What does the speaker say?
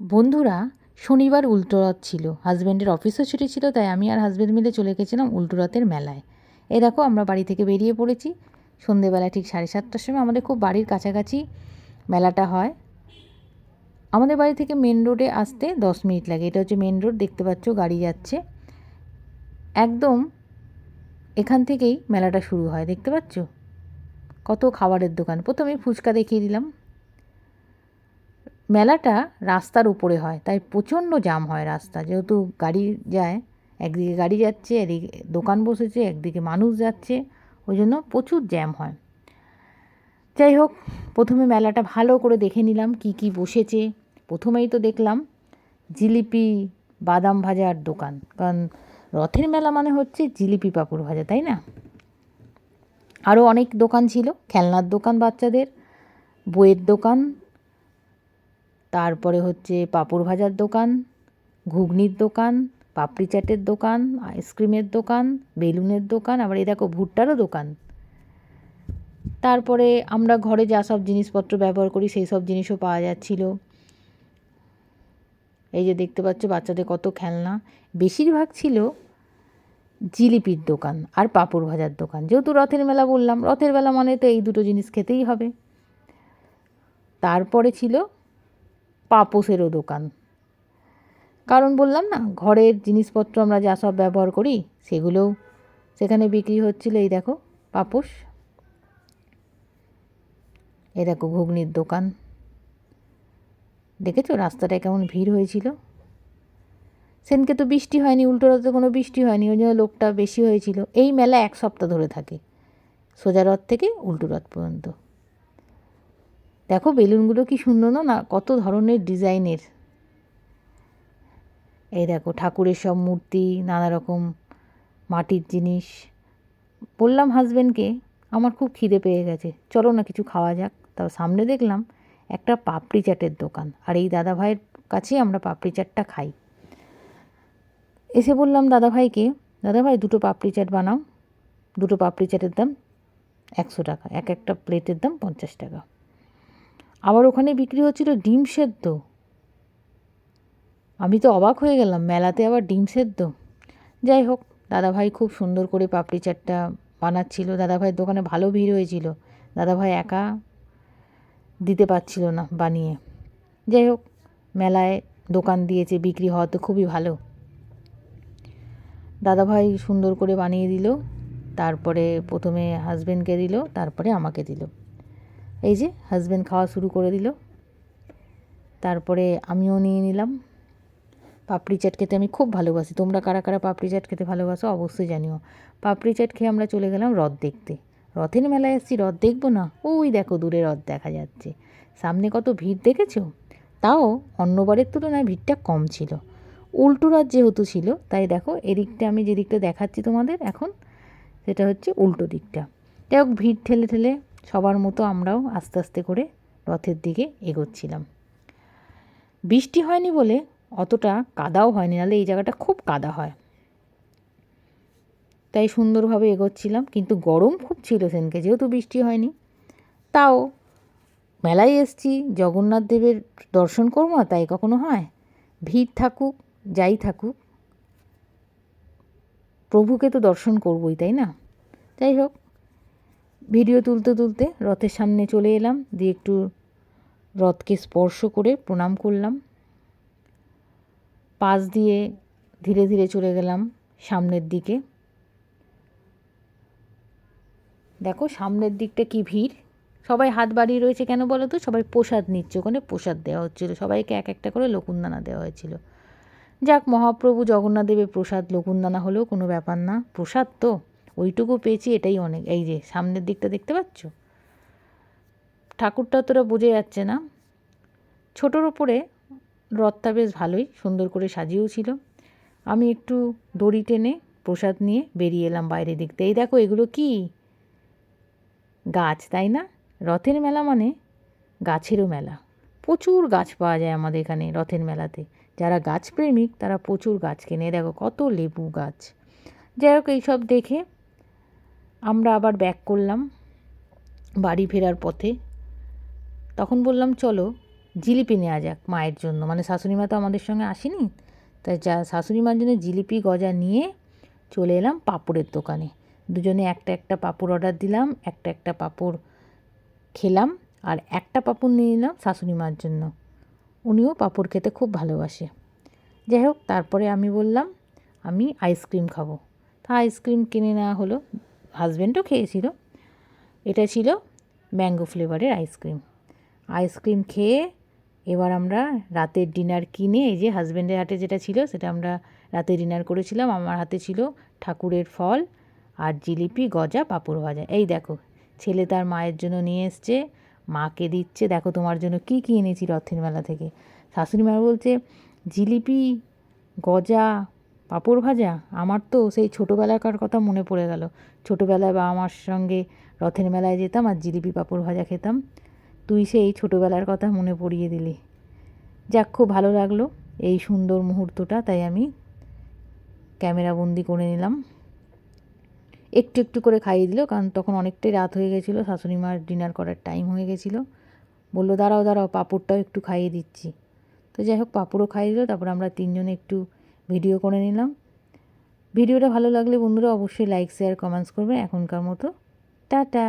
বন্ধুরা, শনিবার উল্টো রথ ছিল। হাজব্যান্ডের অফিসও ছুটি ছিল, তাই আমি আর হাজব্যান্ড মিলে চলে গেছিলাম উল্টো রথের মেলায়। এ দেখো, আমরা বাড়ি থেকে বেরিয়ে পড়েছি। সন্ধেবেলা ঠিক সাড়ে সাতটার সময় আমাদের খুব বাড়ির কাছাকাছি মেলাটা হয়। আমাদের বাড়ি থেকে মেন রোডে আসতে দশ মিনিট লাগে। এটা হচ্ছে মেন রোড দেখতে পাচ্ছ গাড়ি যাচ্ছে। একদম এখান থেকেই মেলাটা শুরু হয়, দেখতে পাচ্ছ? কত খাবারের দোকান। প্রথমে ফুচকা দেখিয়ে দিলাম। মেলাটা রাস্তার উপরে হয়, তাই প্রচণ্ড জাম হয় রাস্তা। যেহেতু গাড়ি যায়, একদিকে গাড়ি যাচ্ছে, এদিকে দোকান বসেছে, একদিকে মানুষ যাচ্ছে, ওই জন্য প্রচুর জ্যাম হয়। যাই হোক, প্রথমে মেলাটা ভালো করে দেখে নিলাম, কি কি বসেছে। প্রথমেই তো দেখলাম জিলিপি বাদাম ভাজার দোকান, কারণ রথের মেলা মানে হচ্ছে জিলিপি পাঁপড় ভাজা, তাই না? আরও অনেক দোকান ছিল, খেলনার দোকান বাচ্চাদের, বইয়ের দোকান তারপরে হচ্ছে পাঁপড় ভাজার দোকান, ঘুগনির দোকান, পাপড়ি চাটের দোকান, আইসক্রিমের দোকান, বেলুনের দোকান, আবার এই দেখো ভুট্টারও দোকান। তারপরে আমরা ঘরে যা সব জিনিসপত্র ব্যবহার করি সেই সব জিনিসও পাওয়া যাচ্ছিল। এই যে দেখতে পাচ্ছ বাচ্চাদের কত খেলনা। বেশিরভাগ ছিল জিলিপির দোকান আর পাঁপড় ভাজার দোকান। যেহেতু রথের মেলা বললাম, রথের মেলা মানে তো এই দুটো জিনিস খেতেই হবে। তারপরে ছিল পাপোসেরও দোকান। কারণ বললাম না, ঘরের জিনিসপত্র আমরা যা সব ব্যবহার করি সেগুলোও সেখানে বিক্রি হচ্ছিল। এই দেখো পাপোস এই দেখো, ঘুগনির দোকান। দেখেছ? রাস্তাটায় কেমন ভিড় হয়েছিল। সেনকে তো বৃষ্টি হয়নি উল্টো রথে কোনো বৃষ্টি হয়নি, ওই জন্য লোকটা বেশি হয়েছিল। এই মেলা এক সপ্তাহ ধরে থাকে, সোজা রথ থেকে উল্টো রথ পর্যন্ত। দেখো বেলুনগুলো কি সুন্দর না কত ধরনের ডিজাইনের। এই দেখো ঠাকুরের সব মূর্তি নানা রকম মাটির জিনিস। বললাম হাজব্যান্ডকে আমার খুব খিদে পেয়ে গেছে, চলো না কিছু খাওয়া যাক। তাও সামনে দেখলাম একটা পাপড়ি চাটের দোকান, আর এই দাদা ভাইয়ের কাছেই আমরা পাপড়ি চাটটা খাই। এসে বললাম, দাদা ভাইকে, দাদা ভাই দুটো পাপড়ি চাট বানাও, দুটো পাপড়ি চাটের দাম একশো টাকা, এক একটা প্লেটের দাম পঞ্চাশ টাকা। আবার ওখানে বিক্রি হচ্ছিল ডিম সেদ্ধ। আমি তো অবাক হয়ে গেলাম, মেলাতে আবার ডিম সেদ্ধ। যাই হোক, দাদাভাই খুব সুন্দর করে পাপড়ি চাটটা বানাচ্ছিল। দাদাভাইয়ের দোকানে ভালো ভিড় হয়েছিল। দাদাভাই একা দিতে পারছিল না বানিয়ে। যাই হোক, মেলায় দোকান দিয়েছে, বিক্রি হওয়া তো খুবই ভালো। দাদাভাই সুন্দর করে বানিয়ে দিল, তারপরে প্রথমে হাজব্যান্ডকে দিল, তারপরে আমাকে দিল। এই যে হাজব্যান্ড খাওয়া শুরু করে দিল। তারপরে আমিও নিয়ে নিলাম। পাপড়ি চাট খেতে আমি খুব ভালোবাসি। তোমরা কারা কারা পাপড়ি চাট খেতে ভালোবাসো অবশ্যই জানিও। পাপড়ি চাট খেয়ে আমরা চলে গেলাম রথ দেখতে। রথের মেলায় এসেছি, রথ দেখব না? ওই দেখো দূরে রথ দেখা যাচ্ছে। সামনে কত ভিড় দেখেছ? তাও অন্যবারের তুলনায় ভিড়টা কম ছিল। উল্টো রথ যেহেতু ছিল, তাই দেখো এদিকটা আমি যে দিকটা দেখাচ্ছি তোমাদের এখন, সেটা হচ্ছে উল্টো দিকটা। যাই হোক, ভিড় ঠেলে ঠেলে সবার মতো আমরাও আস্তে আস্তে করে রথের দিকে এগোচ্ছিলাম। বৃষ্টি হয়নি বলে অতটা কাদাও হয়নি, নাহলে এই জায়গাটা খুব কাদা হয়। তাই সুন্দরভাবে এগোচ্ছিলাম, কিন্তু গরম খুব ছিল সেনকে যেহেতু বৃষ্টি হয়নি। তাও মেলায় এসছি, জগন্নাথ দেবের দর্শন করব না, তাই কখনো হয়? ভিড় থাকুক, যাই থাকুক, প্রভুকে তো দর্শন করবই, তাই না? যাই হোক ভিডিও তুলতে তুলতে রথের সামনে চলে এলাম। দিয়ে একটু রথকে স্পর্শ করে প্রণাম করলাম। পাশ দিয়ে ধীরে ধীরে চলে গেলাম সামনের দিকে। দেখো সামনের দিকটা কি ভিড়। সবাই হাত বাড়িয়ে রয়েছে কেন বলো তো? সবাই প্রসাদ নিচ্ছে। ওখানে প্রসাদ দেওয়া হচ্ছিল। সবাইকে এক একটা করে লকুন্দানা দেওয়া হয়েছিল। যাক মহাপ্রভু জগন্নাথ দেবের প্রসাদ লকুন্দানা হলেও কোনো ব্যাপার না। প্রসাদ তো। ওইটুকু পেয়েছি, এটাই অনেক। এই যে, সামনের দিকটা দেখতে পাচ্ছ? ঠাকুরটা তোরা বোঝা যাচ্ছে না। ছোটোর ওপরে রথটা বেশ ভালোই সুন্দর করে সাজিয়েও ছিল। আমি একটু দড়ি টেনে প্রসাদ নিয়ে বেরিয়ে এলাম বাইরে দেখতে এই দেখো, এগুলো কি? গাছ, তাই না? রথের মেলা মানে গাছেরও মেলা। প্রচুর গাছ পাওয়া যায় আমাদের এখানে রথের মেলাতে। যারা গাছ প্রেমিক, তারা প্রচুর গাছ কেনে। দেখো, কত লেবু গাছ। যাই হোক, এইসব দেখে আমরা আবার ব্যাক করলাম বাড়ি ফেরার পথে। তখন বললাম, চলো, জিলিপি নেওয়া যাক মায়ের জন্য। মানে শাশুড়ি মা তো আমাদের সঙ্গে আসেনি, তাই যা, শাশুড়ি মার জন্য জিলিপি গজা নিয়ে চলে এলাম পাঁপড়ের দোকানে। দুজনে একটা একটা পাঁপড় অর্ডার দিলাম, একটা একটা পাঁপড় খেলাম আর একটা পাঁপড় নিয়ে নিলাম শাশুড়ি মার জন্য। উনিও পাঁপড় খেতে খুব ভালোবাসে। যাই হোক, তারপরে আমি বললাম, আমি আইসক্রিম খাব। তা আইসক্রিম কিনে নেওয়া হলো। হাজব্যান্ডও খেয়েছিল। এটা ছিল ম্যাঙ্গো ফ্লেভারের আইসক্রিম। আইসক্রিম খেয়ে এবার আমরা রাতের ডিনার কিনে এই যে হাজব্যান্ডের হাতে যেটা ছিল সেটা আমরা রাতে ডিনার করেছিলাম। আমার হাতে ছিল ঠাকুরের ফল আর জিলিপি, গজা, পাঁপড় ভাজা। এই দেখো, ছেলে তার মায়ের জন্য নিয়ে এসছে, মাকে দিচ্ছে। দেখো তোমার জন্য কী কী এনেছি রথের মেলা থেকে। শাশুড়ি মা বলছে, জিলিপি, গজা পাঁপড় ভাজা? আমার তো সেই ছোটোবেলাকার কথা মনে পড়ে গেল। ছোটোবেলায় বাবা মার সঙ্গে রথের মেলায় যেতাম আর জিলিপি পাঁপড় ভাজা খেতাম। তুই সেই ছোটোবেলার কথা মনে পড়িয়ে দিলি। যাক, খুব ভালো লাগল এই সুন্দর মুহূর্তটা, তাই আমি ক্যামেরা বন্দি করে নিলাম। একটু একটু করে খাইয়ে দিল, কারণ তখন অনেকটাই রাত হয়ে গেছিল, শাশুড়ি মার ডিনার করার টাইম হয়ে গেছিল। বলল, দাঁড়াও দাঁড়াও, পাঁপড়টাও একটু খাইয়ে দিচ্ছি। তো যাই হোক, পাঁপড়ও খাইয়ে দিল, তারপর আমরা তিনজনে একটু ভিডিও করে নিলাম। ভিডিওটা ভালো লাগলে বন্ধুরা অবশ্যই লাইক শেয়ার কমেন্টস করবে এখনকার মতো। টাটা!